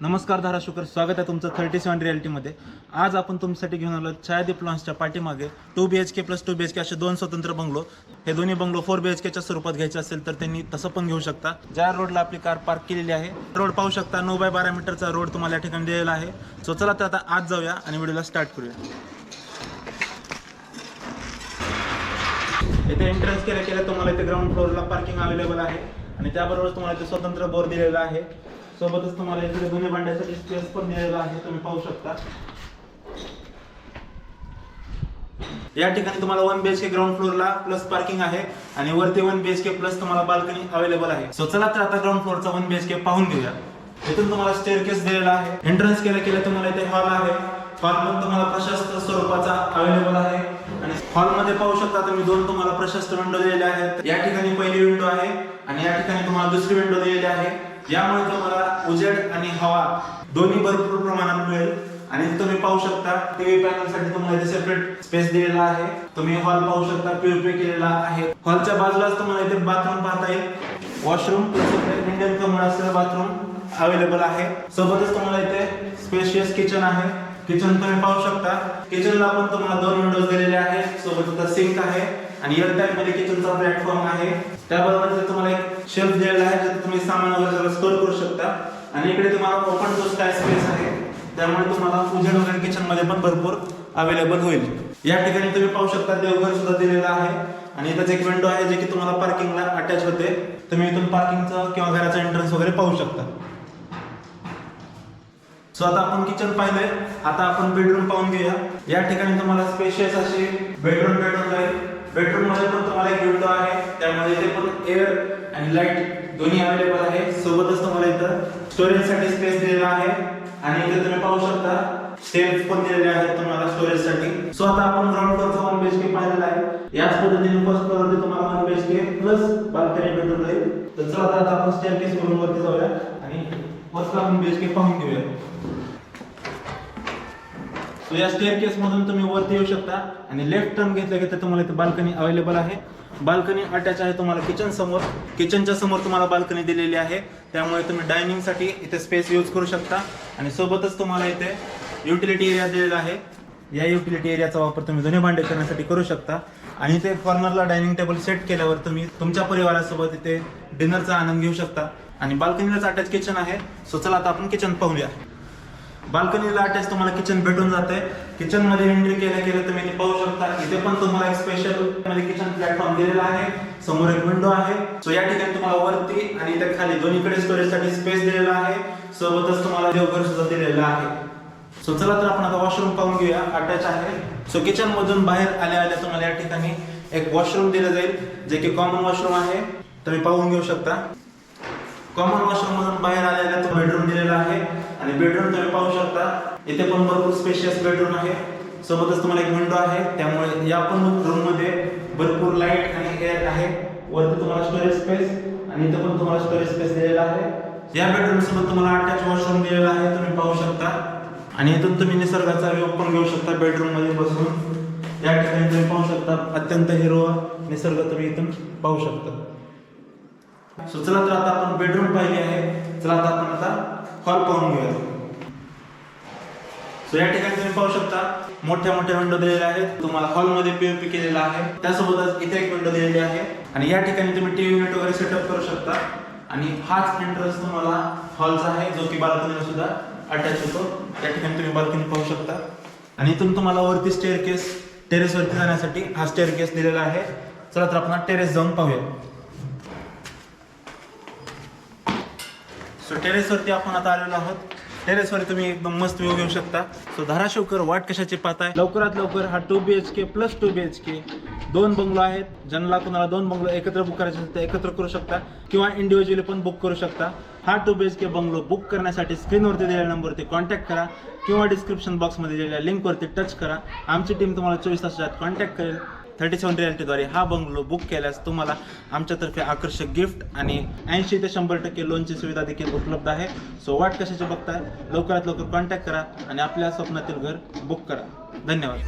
नमस्कार धाराशुकर स्वागत आहे तुमचं थर्टी सेवन रियालिटीमध्ये आज आपण तुमच्यासाठी घेऊन आलो छायादीप लॉन्सच्या पाठीमागे. Two B H K plus two B H K असे दोन स्वतंत्र बंगलो. हे दोन्ही बंगलो फोर बी एच केच्या स्वरूपात घ्यायचे असेल तर त्यांनी तसं पण घेऊ शकता. ज्या रोडला आपली कार पार्क केलेली आहे रोड पाहू शकता नऊ बाय बारा मीटरचा रोड तुम्हाला या ठिकाणी दिलेला आहे. सो चला तर आता आज जाऊया आणि व्हिडिओला स्टार्ट करूया. इथे एंट्रन्स केल्या केल्या तुम्हाला इथे ग्राउंड फ्लोरला पार्किंग अवेलेबल आहे. आणि त्याबरोबर तुम्हाला इथे स्वतंत्र बोर दिलेला आहे. सोबतच तुम्हाला इकडे जुने भांड्यासाठी स्पेस पण दिलेला आहे तुम्ही पाहू शकता. या ठिकाणी तुम्हाला one B H K ground फ्लोरला plus parking आहे आणि वरती one B H K plus तुम्हाला बाल्कनी अवेलेबल आहे. सो चला तर आता ग्राउंड फ्लोरचा वन बी एच के पाहून घेऊया. इथून तुम्हाला स्टेअर केस दिलेला आहे. एंट्रन्स केल्या केल्या तुम्हाला इथे हॉल आहे. हॉल पण तुम्हाला प्रशस्त स्वरूपाचा अवेलेबल आहे. आणि हॉलमध्ये पाहू शकता तुम्ही दोन तुम्हाला प्रशस्त विंडो दिलेले आहेत. या ठिकाणी पहिली विंडो आहे आणि या ठिकाणी तुम्हाला दुसरी विंडो दिलेली आहे. यामुळे तुम्हाला उजेड आणि हवा दोन्ही भरपूर प्रमाणात मिळेल. आणि तुम्ही पाहू शकता टीव्ही पॅनलसाठी तुम्हाला इथे सेपरेट स्पेस दिलेला आहे. तुम्ही हॉल पाहू शकता पीओपी केलेला आहे. हॉलच्या बाजूलाच तुम्हाला इथे बाथरूम पाहता येईल. वॉशरूम इंडियन कमर असलेलं बाथरूम अवेलेबल आहे. सोबतच तुम्हाला इथे स्पेशियस किचन आहे. किचन तुम्ही पाहू शकता. किचनला पण तुम्हाला दोन विंडोज दिलेले आहेत. सोबत सिंक आहे. आणि एअर टाईपमध्ये किचनचा प्लॅटफॉर्म आहे. त्याबरोबर तुम्हाला एक शेल्फ दिलेला आहे जिथे तुम्ही सामान वगैरे स्टोर करू शकता. आणि इकडे तुम्हाला ओपन टू स्काय स्पेस आहे. त्यामुळे तुम्हाला उजेड वगैरे किचनमध्ये पण भरपूर अवेलेबल होईल. या ठिकाणी तुम्ही पाहू शकता देवघर सुद्धा दिलेलं आहे. आणि इथंच एक विंडो आहे जे की तुम्हाला पार्किंगला अटॅच होते. तुम्ही इथून पार्किंगचं किंवा घराचं एंट्रन्स वगैरे पाहू शकता. सो आता आपण किचन पाहिलंय. आता आपण बेडरूम पाहून घेऊया. या ठिकाणी तुम्हाला स्पेशियस अशी बेडरूम बेडरूम जाईल बेडरूममध्ये पण तुम्हाला एक विंडो आहे. त्यामध्ये इथे पण एअर आणि लाइट दोन्ही अवेलेबल आहे. सोबतच तुम्हाला इथं स्टोरेजसाठी स्पेस दिलेला आहे. आणि इथे तुम्ही पाहू शकता सेल्फ पण दिलेले आहेत तुम्हाला स्टोरेजसाठी. सो आता आपण ग्राउंड फ्लोअरचा वन के पाहिलेला आहे. याच पद्धतीने फर्स्ट फ्लोअर वरती तुम्हाला वन बीएचके प्लस बाल्कनी भेटून जाईल. तर चला आता आपण स्टेअरकेस वरून वरती जाऊया आणि फर्स्ट वन के पाहून घेऊया. सो या स्टेअरकेस मधून तुम्ही वरती येऊ शकता आणि लेफ्ट टर्न घेतलं घेतलं तुम्हाला इथे बाल्कनी अवेलेबल आहे. बाल्कनी अटॅच आहे तुम्हाला किचन समोर. किचनच्या समोर तुम्हाला बाल्कनी दिलेली आहे. त्यामुळे तुम्ही डायनिंगसाठी इथे स्पेस यूज करू शकता. आणि सोबतच तुम्हाला इथे युटिलिटी एरिया दिलेला आहे. या युटिलिटी एरियाचा वापर तुम्ही जुने भांडे करण्यासाठी करू शकता. आणि इथे कॉर्नरला डायनिंग टेबल सेट केल्यावर तुम्ही तुमच्या परिवारासोबत इथे डिनरचा आनंद घेऊ शकता. आणि बाल्कनीलाच अटॅच किचन आहे. सो चला आता आपण किचन पाहूया. बाल्कनीला अटॅच तुम्हाला किचन भेटून जाते. किचनमध्ये एंट्री केल्या केलं तुम्ही इथे पाहू शकता. इथे पण तुम्हाला एक स्पेशलमध्ये किचन प्लॅटफॉर्म दिलेला आहे. समोर एक विंडो आहे. सो या ठिकाणी तुम्हाला वरती आणि इथे खाली दोन्हीकडे स्टोरेजसाठी स्पेस दिलेला आहे. सोबतच तुम्हाला देवघर सुद्धा दिलेला आहे. सो चला तर आपण आता वॉशरूम पाहून घेऊया. अटॅच आहे. सो किचन मधून बाहेर आल्या आल्या तुम्हाला या ठिकाणी एक वॉशरूम दिलं जाईल जे की कॉमन वॉशरूम आहे. तुम्ही पाहून घेऊ शकता. कॉमन वॉशरूम मधून बाहेर आलेला तो बेडरूम दिलेला आहे. आणि बेडरूम तुम्ही पाहू शकता. इथे पण भरपूर स्पेशियस बेडरूम आहे. सोबतच तुम्हाला एक विंडो आहे. त्यामुळे या पण रूममध्ये भरपूर लाइट आणि एअर आहे. वरती तुम्हाला स्टोरेज स्पेस आणि इथे पण तुम्हाला स्टोरेज स्पेस दिलेला आहे. या बेडरूम सोबत तुम्हाला अटॅच वॉशरूम दिलेला आहे. तुम्ही पाहू शकता. आणि इथून तुम्ही निसर्गाचा व्ह्यू पण घेऊ शकता बेडरूममध्ये बसून. या ठिकाणी तुम्ही पाहू शकता अत्यंत हिरवा निसर्ग तुम्ही इथून पाहू शकता. सो चला तर आता आपण बेडरूम पाहिली आहे. चला आता आपण आता हॉल पाहून घेऊया. सो या ठिकाणी तुम्ही पाहू शकता मोठ्या मोठ्या विंडो दिलेल्या आहेत. तुम्हाला हॉलमध्ये पीओपी केलेला आहे. त्यासोबतच इथे एक विंडो दिलेली आहे. आणि या ठिकाणी तुम्ही टीव्ही युनिट वगैरे सेटअप करू शकता. आणि हाच एंट्रन्स तुम्हाला हॉलचा आहे जो की बाल्कनीला सुद्धा अटॅच होतो. या ठिकाणी तुम्ही बाल्कनी पाहू शकता. आणि इथून तुम्हाला वरती स्टेअर केस टेरेस वरती जाण्यासाठी हा स्टेअर केस दिलेला आहे. चला तर आपण टेरेस जाऊन पाहूया. सो टेरेसवरती आपण आता आलेलो आहोत. टेरेसवर तुम्ही एकदम मस्त व्ह्यू घेऊ शकता. सो धाराशिवकर वाट कशाची आहे लवकरात लवकर हा two B H K plus two B H K दोन बंगलो आहेत. ज्यांना कुणाला दोन बंगलो एकत्र बुक करायचे असतात एकत्र करू शकता किंवा इंडिव्हिज्युअली पण बुक करू शकता. हा two B H K bungalow book करण्यासाठी स्क्रीनवरती दिलेल्या नंबरवरती कॉन्टॅक्ट करा किंवा डिस्क्रिप्शन बॉक्समध्ये दिलेल्या लिंकवरती टच करा. आमची टीम तुम्हाला चोवीस तासात कॉन्टॅक्ट करेल. थर्टी सेवन रियालिटीद्वारे हा बंगलो बुक केल्यास तुम्हाला आमच्यातर्फे आकर्षक गिफ्ट आणि ऐंशी ते शंभर टक्के लोनची सुविधा देखील उपलब्ध आहे. सो वाट कशाचे बघताय? लवकरात लवकर कॉन्टॅक्ट करा आणि आपल्या स्वप्नातील घर बुक करा. धन्यवाद.